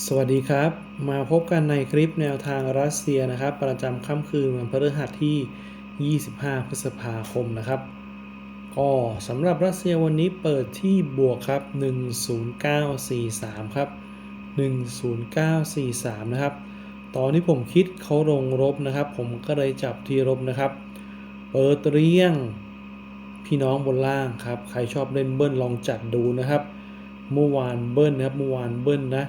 สวัสดีครับ มาพบกันในคลิปแนวทางรัสเซียนะครับ ประจำค่ำคืนวันพฤหัสที่ 25 พฤษภาคมนะครับ ก็สำหรับรัสเซียวันนี้เปิดที่บวกครับ 10943 ครับ 10943 นะครับ ตอนที่ผมคิดเขาลงรบนะครับ ผมก็เลยจับที่รบนะครับ เปิดเรียงพี่น้องบนล่างครับ ใครชอบเล่นเบิ้ลลองจัดดูนะครับ เมื่อวานเบิ้ลนะครับ เมื่อวานเบิ้ลนะ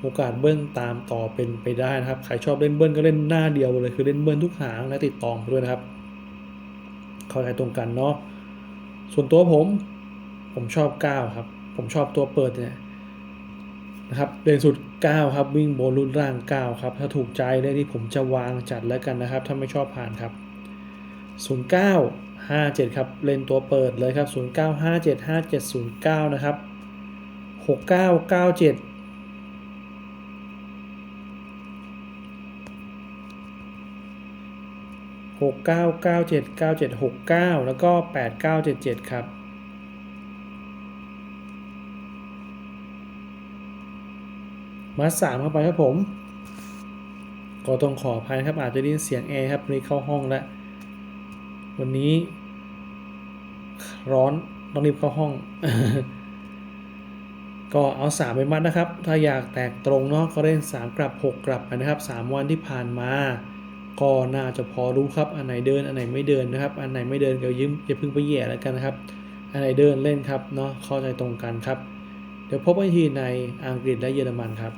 โอกาสเบิ้ลตามต่อเป็นไปได้นะครับ ใครชอบเล่นเบิ้ลก็เล่นหน้าเดียวเลยคือเล่นเบิ้ลทุกหางและติดตอไปด้วยนะครับ เข้าใจตรงกันเนาะ ส่วนตัวผม ผมชอบ 9 ครับ ผมชอบตัวเปิดเนี่ยนะครับเด่นสุด 9 ครับวิ่งบนรุ่นร่าง 9 ครับ ถ้าถูกใจได้ที่ผมจะวางจัดแล้วกันนะครับ ถ้าไม่ชอบผ่านครับ 09 57 ครับเล่นตัวเปิดเลยครับ 09 57 57 09 นะครับ 69 97 หกเก้าเก้าเจ็ดเก้าเจ็ดหกเก้าแล้วก็แปดเก้าเจ็ดเจ็ดครับมาสามเข้าไปครับผม ก็ต้องขออภัยครับ อาจจะได้ยินเสียงแอร์ครับนนี้เข้าห้องแล้ว วันนี้ ร้อน ต้องรีบเข้าห้อง ก็เอาสามไปมัดนะครับ ถ้าอยากแตกตรงเนาะก็เล่นสามกลับหกกลับไปนะครับสามวันที่ผ่านมา ก็น่าจะพอรู้ครับ อันไหนเดิน อันไหนไม่เดินนะครับ อันไหนไม่เดินก็ยืมอย่าเพิ่งไปแย่แล้วกันนะครับ อันไหนเดินเล่นครับเนาะเข้าใจตรงกันครับ เดี๋ยวพบกันทีในอังกฤษและเยอรมันครับ